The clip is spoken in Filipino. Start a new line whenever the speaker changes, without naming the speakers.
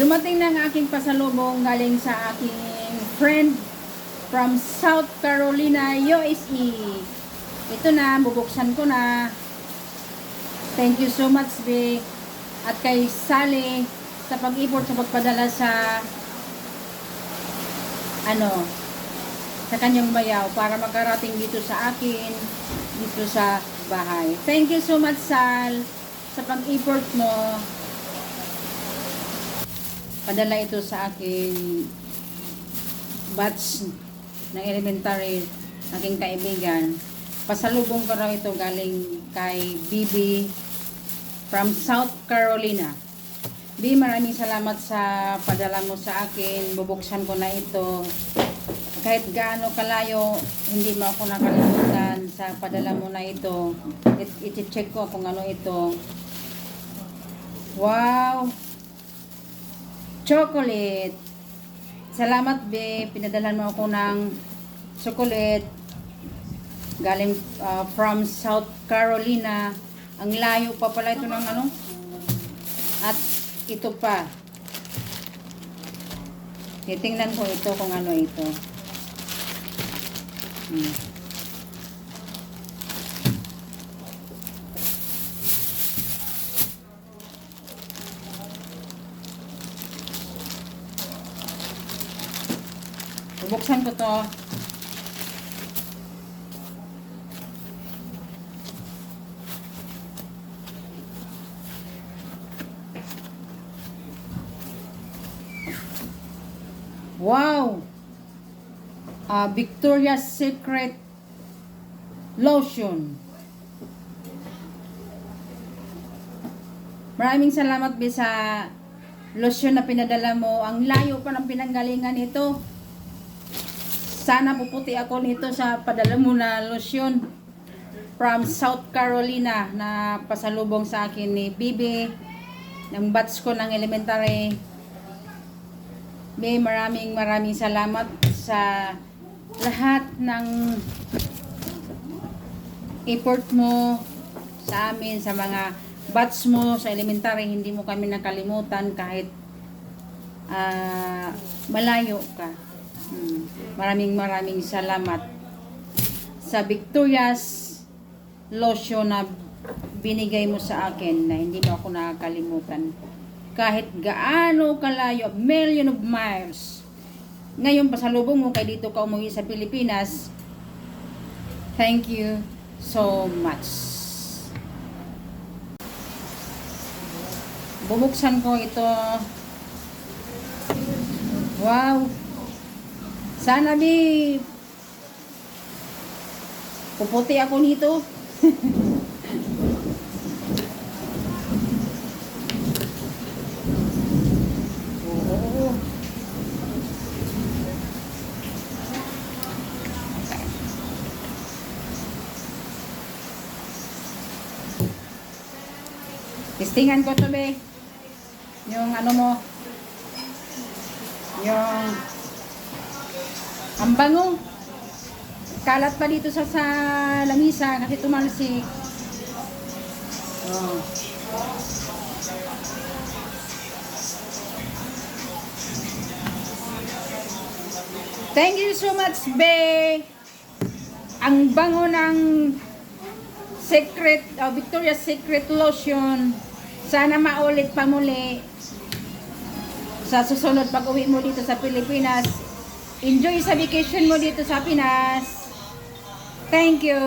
Dumating na ang aking pasalubong galing sa aking friend from South Carolina, USA. Ito na, bubuksan ko na. Thank you so much, Be. At kay Sally sa pag-import sa pagpadala sa ano sa kanyang bayaw para magkarating dito sa akin dito sa bahay. Thank you so much, Sal, sa pag-import mo. Padala ito sa akin batch ng elementary aking kaibigan. Pasalubong ko raw ito galing kay Bibi from South Carolina. Bi, maraming salamat sa padala mo sa akin. Bubuksan ko na ito. Kahit gaano kalayo, hindi mo ako nakalimutan sa padala mo na ito. It, check ko kung ano ito. Wow! Chocolate! Salamat, Be. Pinadalan mo ako ng chocolate. Galing uh, from South Carolina. Ang layo pa pala ito ng ano. At ito pa. Titingnan ko ito kung ano ito. Hmm. Bubuksan ko to. Wow! Ah, Victoria's Secret Lotion. Maraming salamat be sa lotion na pinadala mo. Ang layo pa ng pinanggalingan nito. Sana puputi ako nito sa padala mo na lotion from South Carolina na pasalubong sa akin ni Bibi ng batch ko ng elementary. Be, maraming maraming salamat sa lahat ng effort mo sa amin, sa mga batch mo sa elementary, hindi mo kami nakalimutan kahit ah, malayo ka. Maraming maraming salamat sa Victoria's lotion na binigay mo sa akin na hindi mo ako nakakalimutan. Kahit gaano kalayo, million of miles. Ngayon, pasalubong mo kay dito ka umuwi sa Pilipinas. Thank you so much. Bubuksan ko ito. Wow! Sana di puputi ako nito. Testingan ko to be. Yung ano mo. Yung ang bango. Kalat pa dito sa sa lamisa kasi tumalsik. Oh. Thank you so much, Be. Ang bango ng Secret, oh, Victoria's Secret Lotion. Sana maulit pa muli sa susunod pag uwi mo dito sa Pilipinas. Enjoy sa vacation mo dito sa Pinas. Thank you.